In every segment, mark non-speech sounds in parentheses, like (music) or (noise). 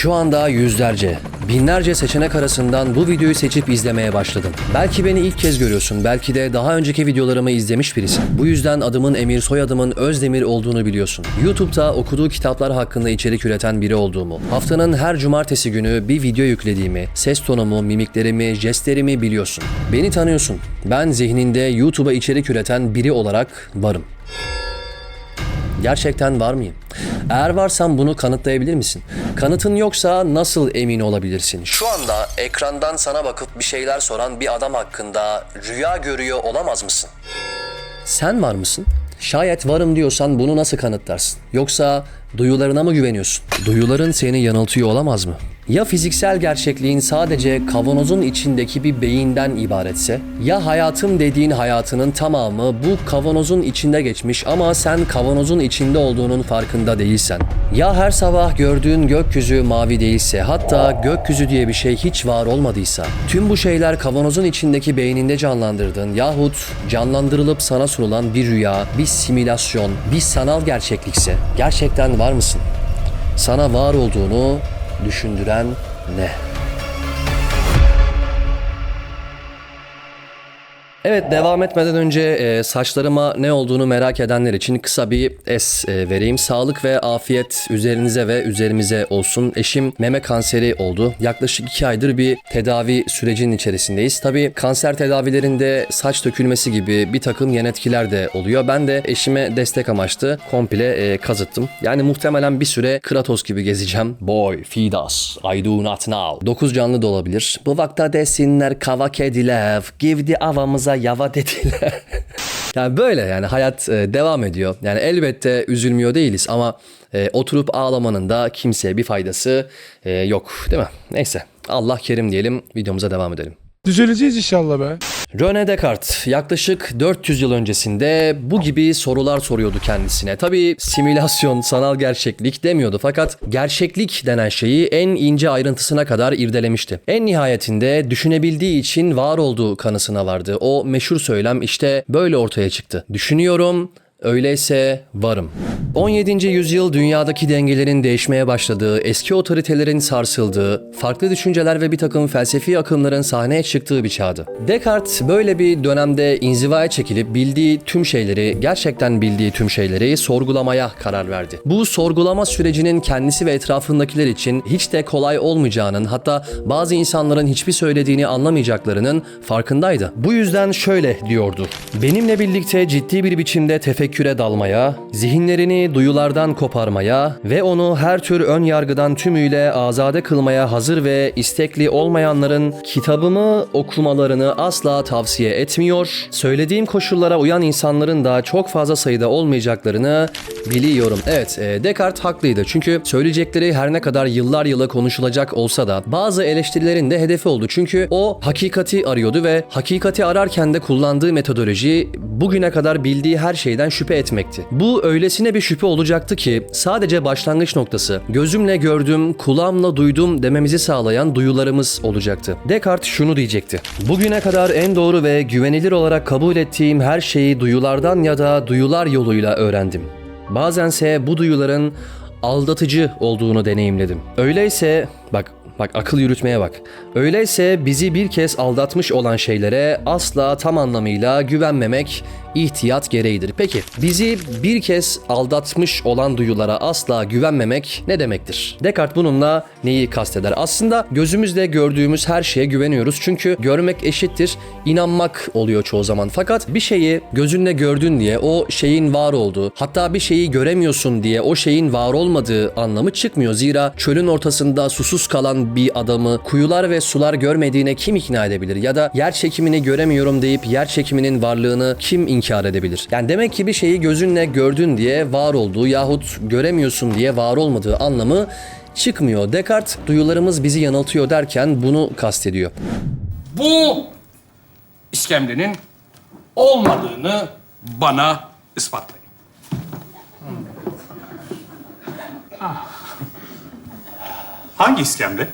Şu anda yüzlerce, binlerce seçenek arasından bu videoyu seçip izlemeye başladım. Belki beni ilk kez görüyorsun, belki de daha önceki videolarımı izlemiş birisin. Bu yüzden adımın Emir, soyadımın Özdemir olduğunu biliyorsun. YouTube'da okuduğu kitaplar hakkında içerik üreten biri olduğumu, haftanın her cumartesi günü bir video yüklediğimi, ses tonumu, mimiklerimi, jestlerimi biliyorsun. Beni tanıyorsun. Ben zihninde YouTube'a içerik üreten biri olarak varım. Gerçekten var mıyım? Eğer varsam bunu kanıtlayabilir misin? Kanıtın yoksa nasıl emin olabilirsin? Şu anda ekrandan sana bakıp bir şeyler soran bir adam hakkında rüya görüyor olamaz mısın? Sen var mısın? Şayet varım diyorsan bunu nasıl kanıtlarsın? Yoksa duyularına mı güveniyorsun? Duyuların seni yanıltıyor olamaz mı? Ya fiziksel gerçekliğin sadece kavanozun içindeki bir beyinden ibaretse? Ya hayatım dediğin hayatının tamamı bu kavanozun içinde geçmiş ama sen kavanozun içinde olduğunun farkında değilsen? Ya her sabah gördüğün gökyüzü mavi değilse, hatta gökyüzü diye bir şey hiç var olmadıysa? Tüm bu şeyler kavanozun içindeki beyninde canlandırdığın yahut canlandırılıp sana sunulan bir rüya, bir simülasyon, bir sanal gerçeklikse gerçekten var mısın? Sana var olduğunu düşündüren ne? Evet devam etmeden önce e, saçlarıma ne olduğunu merak edenler için kısa bir es e, vereyim. Sağlık ve afiyet üzerinize ve üzerimize olsun. Eşim meme kanseri oldu. Yaklaşık iki aydır bir tedavi sürecinin içerisindeyiz. Tabii kanser tedavilerinde saç dökülmesi gibi bir takım yan etkiler de oluyor. Ben de eşime destek amaçlı komple e, kazıttım. Yani muhtemelen bir süre Kratos gibi gezeceğim. Boy, feed us, I do not know. Dokuz canlı da olabilir. Bu vakta desinler kava kediler, givdi avamıza yava dediler. (laughs) yani böyle yani hayat e, devam ediyor. Yani elbette üzülmüyor değiliz ama e, oturup ağlamanın da kimseye bir faydası e, yok değil mi? Neyse Allah kerim diyelim videomuza devam edelim. Düzeleceğiz inşallah be. René Descartes yaklaşık 400 yıl öncesinde bu gibi sorular soruyordu kendisine. Tabii simülasyon, sanal gerçeklik demiyordu fakat gerçeklik denen şeyi en ince ayrıntısına kadar irdelemişti. En nihayetinde düşünebildiği için var olduğu kanısına vardı. O meşhur söylem işte böyle ortaya çıktı. Düşünüyorum, Öyleyse varım. 17. yüzyıl dünyadaki dengelerin değişmeye başladığı, eski otoritelerin sarsıldığı, farklı düşünceler ve bir takım felsefi akımların sahneye çıktığı bir çağdı. Descartes böyle bir dönemde inzivaya çekilip bildiği tüm şeyleri, gerçekten bildiği tüm şeyleri sorgulamaya karar verdi. Bu sorgulama sürecinin kendisi ve etrafındakiler için hiç de kolay olmayacağının, hatta bazı insanların hiçbir söylediğini anlamayacaklarının farkındaydı. Bu yüzden şöyle diyordu. Benimle birlikte ciddi bir biçimde tefekküre dalmaya, zihinlerini duyulardan koparmaya ve onu her tür ön yargıdan tümüyle azade kılmaya hazır ve istekli olmayanların kitabımı okumalarını asla tavsiye etmiyor. Söylediğim koşullara uyan insanların da çok fazla sayıda olmayacaklarını biliyorum. Evet, e, Descartes haklıydı. Çünkü söyleyecekleri her ne kadar yıllar yılı konuşulacak olsa da bazı eleştirilerin de hedefi oldu. Çünkü o hakikati arıyordu ve hakikati ararken de kullandığı metodoloji bugüne kadar bildiği her şeyden şüphe etmekti. Bu öylesine bir şüphe olacaktı ki sadece başlangıç noktası gözümle gördüm, kulağımla duydum dememizi sağlayan duyularımız olacaktı. Descartes şunu diyecekti. Bugüne kadar en doğru ve güvenilir olarak kabul ettiğim her şeyi duyulardan ya da duyular yoluyla öğrendim. Bazense bu duyuların aldatıcı olduğunu deneyimledim. Öyleyse bak Bak akıl yürütmeye bak. Öyleyse bizi bir kez aldatmış olan şeylere asla tam anlamıyla güvenmemek ihtiyat gereğidir. Peki bizi bir kez aldatmış olan duyulara asla güvenmemek ne demektir? Descartes bununla neyi kasteder? Aslında gözümüzle gördüğümüz her şeye güveniyoruz. Çünkü görmek eşittir inanmak oluyor çoğu zaman. Fakat bir şeyi gözünle gördün diye o şeyin var olduğu, hatta bir şeyi göremiyorsun diye o şeyin var olmadığı anlamı çıkmıyor. Zira çölün ortasında susuz kalan bir adamı kuyular ve sular görmediğine kim ikna edebilir? Ya da yer çekimini göremiyorum deyip yer çekiminin varlığını kim inkar edebilir? Yani demek ki bir şeyi gözünle gördün diye var olduğu yahut göremiyorsun diye var olmadığı anlamı çıkmıyor. Descartes duyularımız bizi yanıltıyor derken bunu kastediyor. Bu iskemlenin olmadığını bana ispatlayın. Hangi iskemle?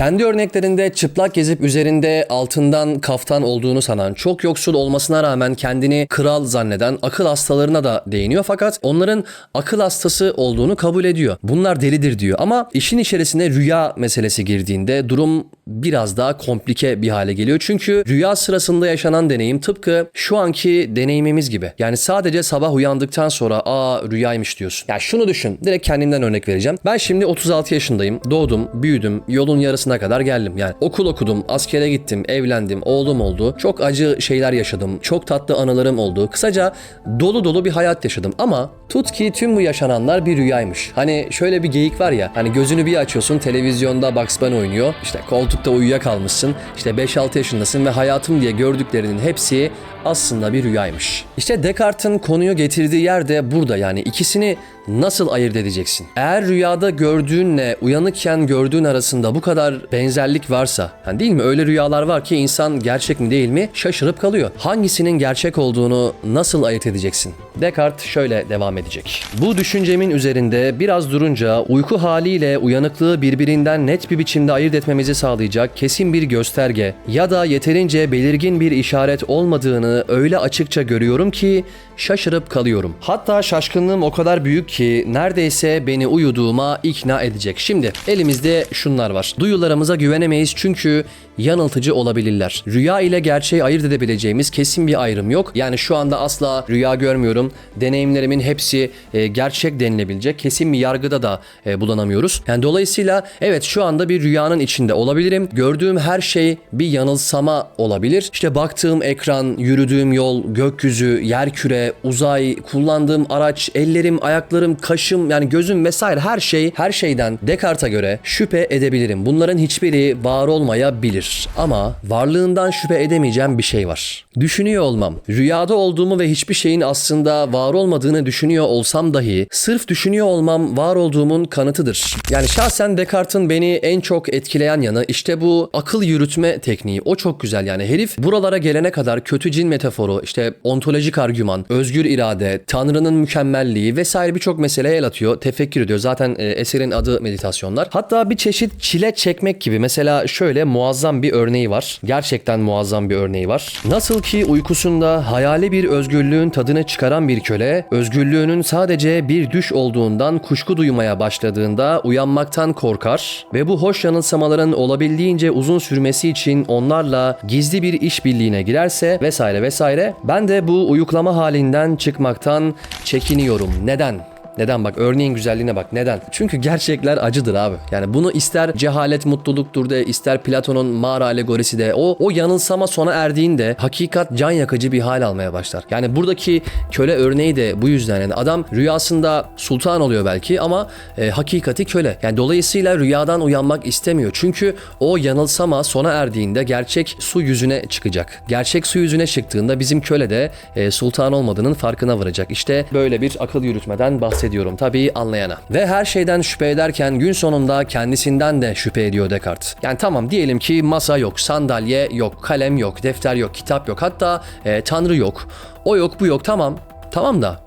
Kendi örneklerinde çıplak gezip üzerinde altından kaftan olduğunu sanan, çok yoksul olmasına rağmen kendini kral zanneden akıl hastalarına da değiniyor fakat onların akıl hastası olduğunu kabul ediyor. Bunlar delidir diyor ama işin içerisine rüya meselesi girdiğinde durum biraz daha komplike bir hale geliyor. Çünkü rüya sırasında yaşanan deneyim tıpkı şu anki deneyimimiz gibi. Yani sadece sabah uyandıktan sonra aa rüyaymış diyorsun. Ya şunu düşün. Direkt kendimden örnek vereceğim. Ben şimdi 36 yaşındayım. Doğdum, büyüdüm. Yolun yarısına kadar geldim. Yani okul okudum, askere gittim, evlendim, oğlum oldu. Çok acı şeyler yaşadım. Çok tatlı anılarım oldu. Kısaca dolu dolu bir hayat yaşadım ama tut ki tüm bu yaşananlar bir rüyaymış. Hani şöyle bir geyik var ya. Hani gözünü bir açıyorsun televizyonda Bugs oynuyor. İşte koltukta uyuyakalmışsın. İşte 5-6 yaşındasın ve hayatım diye gördüklerinin hepsi aslında bir rüyaymış. İşte Descartes'in konuyu getirdiği yer de burada yani ikisini nasıl ayırt edeceksin? Eğer rüyada gördüğünle uyanıkken gördüğün arasında bu kadar benzerlik varsa, hani değil mi? Öyle rüyalar var ki insan gerçek mi değil mi şaşırıp kalıyor. Hangisinin gerçek olduğunu nasıl ayırt edeceksin? Descartes şöyle devam edecek. Bu düşüncemin üzerinde biraz durunca uyku haliyle uyanıklığı birbirinden net bir biçimde ayırt etmemizi sağlayacak kesin bir gösterge ya da yeterince belirgin bir işaret olmadığını öyle açıkça görüyorum ki şaşırıp kalıyorum. Hatta şaşkınlığım o kadar büyük ki neredeyse beni uyuduğuma ikna edecek. Şimdi elimizde şunlar var. Duyularımıza güvenemeyiz çünkü yanıltıcı olabilirler. Rüya ile gerçeği ayırt edebileceğimiz kesin bir ayrım yok. Yani şu anda asla rüya görmüyorum. Deneyimlerimin hepsi e, gerçek denilebilecek. Kesin bir yargıda da e, bulunamıyoruz. Yani dolayısıyla evet şu anda bir rüyanın içinde olabilirim. Gördüğüm her şey bir yanılsama olabilir. İşte baktığım ekran, yürüdüğüm yol, gökyüzü, yerküre, uzay, kullandığım araç, ellerim, ayaklarım, kaşım yani gözüm vesaire her şey her şeyden Descartes'a göre şüphe edebilirim. Bunların hiçbiri var olmayabilir. Ama varlığından şüphe edemeyeceğim bir şey var. Düşünüyor olmam, rüyada olduğumu ve hiçbir şeyin aslında var olmadığını düşünüyor olsam dahi sırf düşünüyor olmam var olduğumun kanıtıdır. Yani şahsen Descartes'in beni en çok etkileyen yanı işte bu akıl yürütme tekniği. O çok güzel yani. Herif buralara gelene kadar kötü cin metaforu, işte ontolojik argüman, özgür irade, tanrının mükemmelliği vesaire birçok meseleye el atıyor. Tefekkür ediyor. Zaten e, eserin adı meditasyonlar. Hatta bir çeşit çile çekmek gibi. Mesela şöyle muazzam bir örneği var. Gerçekten muazzam bir örneği var. Nasıl ki uykusunda hayali bir özgürlüğün tadını çıkaran bir köle, özgürlüğünün sadece bir düş olduğundan kuşku duymaya başladığında uyanmaktan korkar ve bu hoş yanılsamaların olabildiğince uzun sürmesi için onlarla gizli bir işbirliğine girerse vesaire vesaire. Ben de bu uyuklama halinden çıkmaktan çekiniyorum. Neden? Neden bak örneğin güzelliğine bak neden? Çünkü gerçekler acıdır abi. Yani bunu ister cehalet mutluluktur de ister Platon'un mağara alegorisi de o o yanılsama sona erdiğinde hakikat can yakıcı bir hal almaya başlar. Yani buradaki köle örneği de bu yüzden yani adam rüyasında sultan oluyor belki ama e, hakikati köle. Yani dolayısıyla rüyadan uyanmak istemiyor. Çünkü o yanılsama sona erdiğinde gerçek su yüzüne çıkacak. Gerçek su yüzüne çıktığında bizim köle de e, sultan olmadığının farkına varacak. İşte böyle bir akıl yürütmeden bahsediyorum tabii anlayana. Ve her şeyden şüphe ederken gün sonunda kendisinden de şüphe ediyor Descartes. Yani tamam diyelim ki masa yok, sandalye yok, kalem yok, defter yok, kitap yok. Hatta e, tanrı yok. O yok, bu yok. Tamam. Tamam da.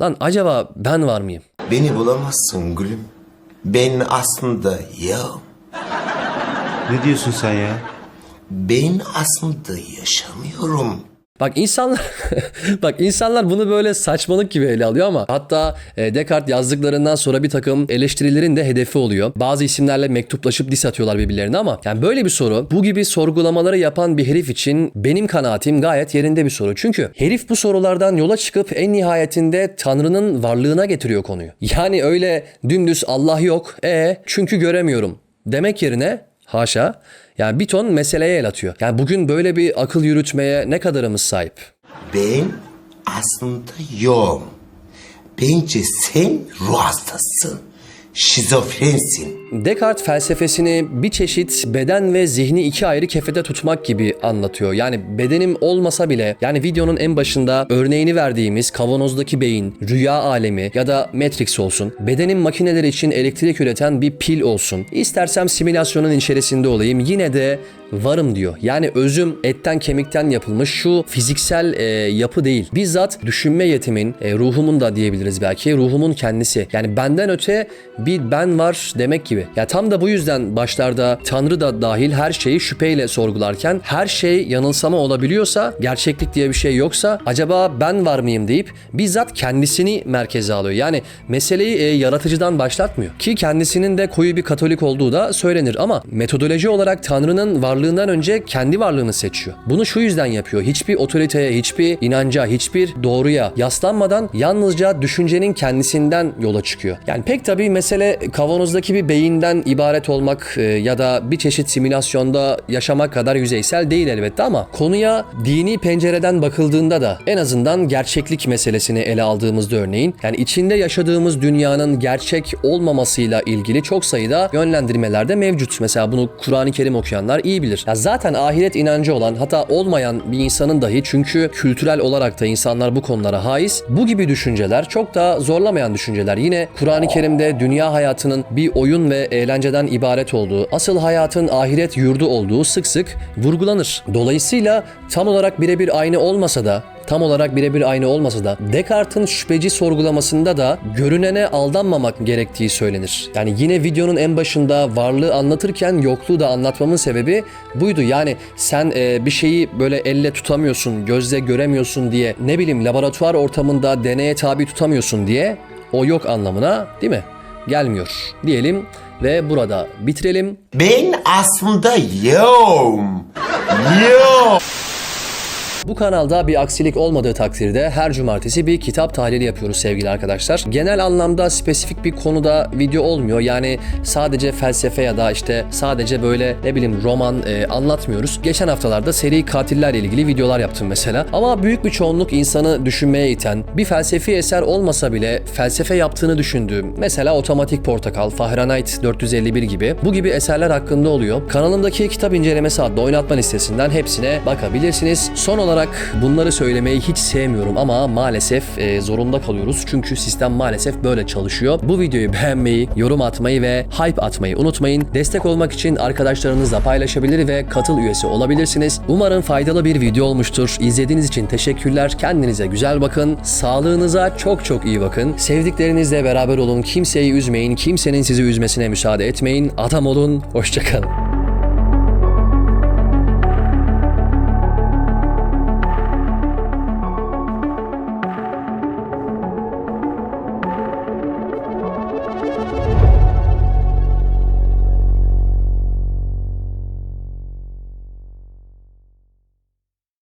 Lan acaba ben var mıyım? Beni bulamazsın gülüm. Ben aslında ya. Ne diyorsun sen ya? Ben aslında yaşamıyorum. Bak insanlar (laughs) bak insanlar bunu böyle saçmalık gibi ele alıyor ama hatta e, Descartes yazdıklarından sonra bir takım eleştirilerin de hedefi oluyor. Bazı isimlerle mektuplaşıp dis atıyorlar birbirlerine ama yani böyle bir soru bu gibi sorgulamaları yapan bir herif için benim kanaatim gayet yerinde bir soru. Çünkü herif bu sorulardan yola çıkıp en nihayetinde Tanrı'nın varlığına getiriyor konuyu. Yani öyle dümdüz Allah yok e çünkü göremiyorum demek yerine haşa yani bir ton meseleye el atıyor. Yani bugün böyle bir akıl yürütmeye ne kadarımız sahip? Ben aslında yoğum. Bence sen ruh hastasın. Şizofrensin. Descartes felsefesini bir çeşit beden ve zihni iki ayrı kefede tutmak gibi anlatıyor. Yani bedenim olmasa bile yani videonun en başında örneğini verdiğimiz kavanozdaki beyin, rüya alemi ya da Matrix olsun. Bedenin makineleri için elektrik üreten bir pil olsun. İstersem simülasyonun içerisinde olayım yine de varım diyor. Yani özüm etten kemikten yapılmış şu fiziksel e, yapı değil. Bizzat düşünme yetimin, e, ruhumun da diyebiliriz belki, ruhumun kendisi. Yani benden öte bir ben var demek gibi. Ya tam da bu yüzden başlarda Tanrı da dahil her şeyi şüpheyle sorgularken her şey yanılsama olabiliyorsa, gerçeklik diye bir şey yoksa acaba ben var mıyım deyip bizzat kendisini merkeze alıyor. Yani meseleyi e, yaratıcıdan başlatmıyor. Ki kendisinin de koyu bir katolik olduğu da söylenir ama metodoloji olarak Tanrı'nın varlığından önce kendi varlığını seçiyor. Bunu şu yüzden yapıyor. Hiçbir otoriteye, hiçbir inanca, hiçbir doğruya yaslanmadan yalnızca düşüncenin kendisinden yola çıkıyor. Yani pek tabii mesele kavanozdaki bir beyinden ibaret olmak e, ya da bir çeşit simülasyonda yaşamak kadar yüzeysel değil elbette ama konuya dini pencereden bakıldığında da en azından gerçeklik meselesini ele aldığımızda örneğin yani içinde yaşadığımız dünyanın gerçek olmamasıyla ilgili çok sayıda yönlendirmeler de mevcut. Mesela bunu Kur'an-ı Kerim okuyanlar iyi bilir. Ya zaten ahiret inancı olan hatta olmayan bir insanın dahi çünkü kültürel olarak da insanlar bu konulara haiz. Bu gibi düşünceler çok da zorlamayan düşünceler. Yine Kur'an-ı Kerim'de dünya hayatının bir oyun ve eğlenceden ibaret olduğu, asıl hayatın ahiret yurdu olduğu sık sık vurgulanır. Dolayısıyla tam olarak birebir aynı olmasa da tam olarak birebir aynı olmasa da Descartes'in şüpheci sorgulamasında da görünene aldanmamak gerektiği söylenir. Yani yine videonun en başında varlığı anlatırken yokluğu da anlatmamın sebebi buydu. Yani sen e, bir şeyi böyle elle tutamıyorsun, gözle göremiyorsun diye ne bileyim laboratuvar ortamında deneye tabi tutamıyorsun diye o yok anlamına değil mi? Gelmiyor diyelim ve burada bitirelim. Ben aslında yoğum. Yoğum. Bu kanalda bir aksilik olmadığı takdirde her cumartesi bir kitap tahlili yapıyoruz sevgili arkadaşlar. Genel anlamda spesifik bir konuda video olmuyor. Yani sadece felsefe ya da işte sadece böyle ne bileyim roman e, anlatmıyoruz. Geçen haftalarda seri katillerle ilgili videolar yaptım mesela. Ama büyük bir çoğunluk insanı düşünmeye iten, bir felsefi eser olmasa bile felsefe yaptığını düşündüğüm, mesela Otomatik Portakal, Fahrenheit 451 gibi bu gibi eserler hakkında oluyor. Kanalımdaki kitap incelemesi adlı oynatma listesinden hepsine bakabilirsiniz. Son olarak bunları söylemeyi hiç sevmiyorum ama maalesef e, zorunda kalıyoruz. Çünkü sistem maalesef böyle çalışıyor. Bu videoyu beğenmeyi, yorum atmayı ve hype atmayı unutmayın. Destek olmak için arkadaşlarınızla paylaşabilir ve katıl üyesi olabilirsiniz. Umarım faydalı bir video olmuştur. İzlediğiniz için teşekkürler. Kendinize güzel bakın. Sağlığınıza çok çok iyi bakın. Sevdiklerinizle beraber olun. Kimseyi üzmeyin. Kimsenin sizi üzmesine müsaade etmeyin. Adam olun. Hoşçakalın.